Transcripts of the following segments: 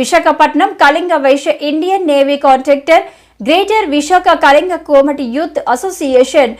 Visakhapatnam Kalinga Vysya Indian navy contractor greater Visakha Kalinga Komati youth association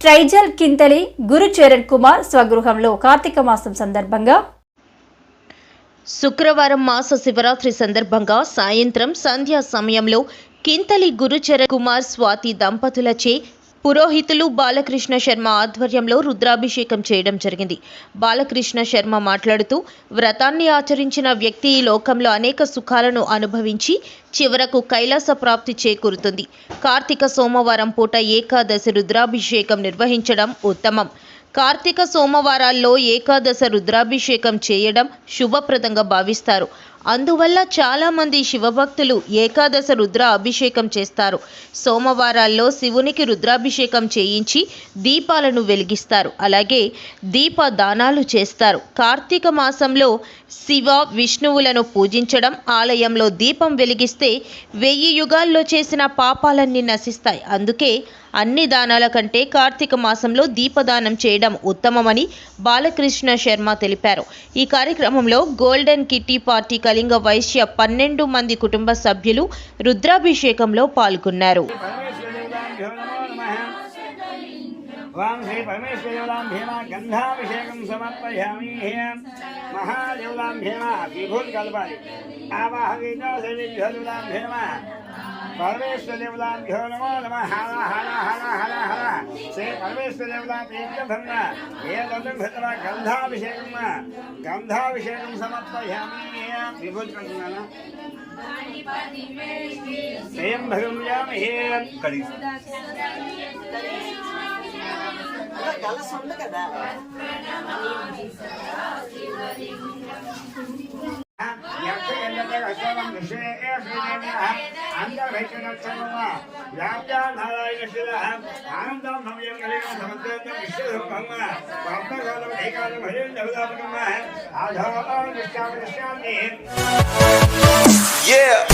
ట్రైజల్ Kinthali Gurucharan Kumar స్వగృహంలో కార్తీక మాసం సందర్భంగా శుక్రవారం మాస శివరాత్రి సందర్భంగా సాయంత్రం సంధ్యా సమయంలో కింతలి గురుచరణ్ కుమార్ స్వాతి దంపతులచే పురోహితులు బాలకృష్ణ శర్మ ఆధ్వర్యంలో రుద్రాభిషేకం చేయడం జరిగింది. బాలకృష్ణ శర్మ మాట్లాడుతూ వ్రతాన్ని ఆచరించిన వ్యక్తి ఈ లోకంలో అనేక సుఖాలను అనుభవించి చివరకు కైలాస ప్రాప్తి చేకూరుతుంది. కార్తీక సోమవారం పూట ఏకాదశి రుద్రాభిషేకం నిర్వహించడం ఉత్తమం. కార్తీక సోమవారాల్లో ఏకాదశ రుద్రాభిషేకం చేయడం శుభప్రదంగా భావిస్తారు. అందువల్ల చాలామంది శివభక్తులు ఏకాదశ రుద్ర అభిషేకం చేస్తారు. సోమవారాల్లో శివునికి రుద్రాభిషేకం చేయించి దీపాలను వెలిగిస్తారు. అలాగే దీప దానాలు చేస్తారు. కార్తీక మాసంలో శివ విష్ణువులను పూజించడం ఆలయంలో దీపం వెలిగిస్తే వెయ్యి యుగాల్లో చేసిన పాపాలన్నీ నశిస్తాయి. అందుకే అన్ని దానాల కంటే కార్తీక మాసంలో దీపదానం చేయడం ఉత్తమమని బాలకృష్ణ శర్మ తెలిపారు. ఈ కార్యక్రమంలో golden kitty party Kalinga Vysya పన్నెండు మంది కుటుంబ సభ్యులు రుద్రాభిషేకంలో పాల్గొన్నారు. వాం శ్రీ పరమేశ్వరదేవతాభ్యేమ గంధాభిషేకం సమర్పయామి మహాదేవతాభ్యేమ విభూతి కలపాలి ఆవాహవీతో శ్రీదేవతాభ్యేమ పరమేశ్వరదేవతాభ్యో నమో నమ. హర హర హర హర హర శ్రీ పరమేశ్వరదేవతా తీర్థధర్మ ఏదం భద్ర గంధాభిషేకం గంధాభిషేకం సమర్పయామి. విభూతి కలుపుతున్నాను స్వయం భగమ్యామహే కడిగి కలస ఉంది కదా Yeah.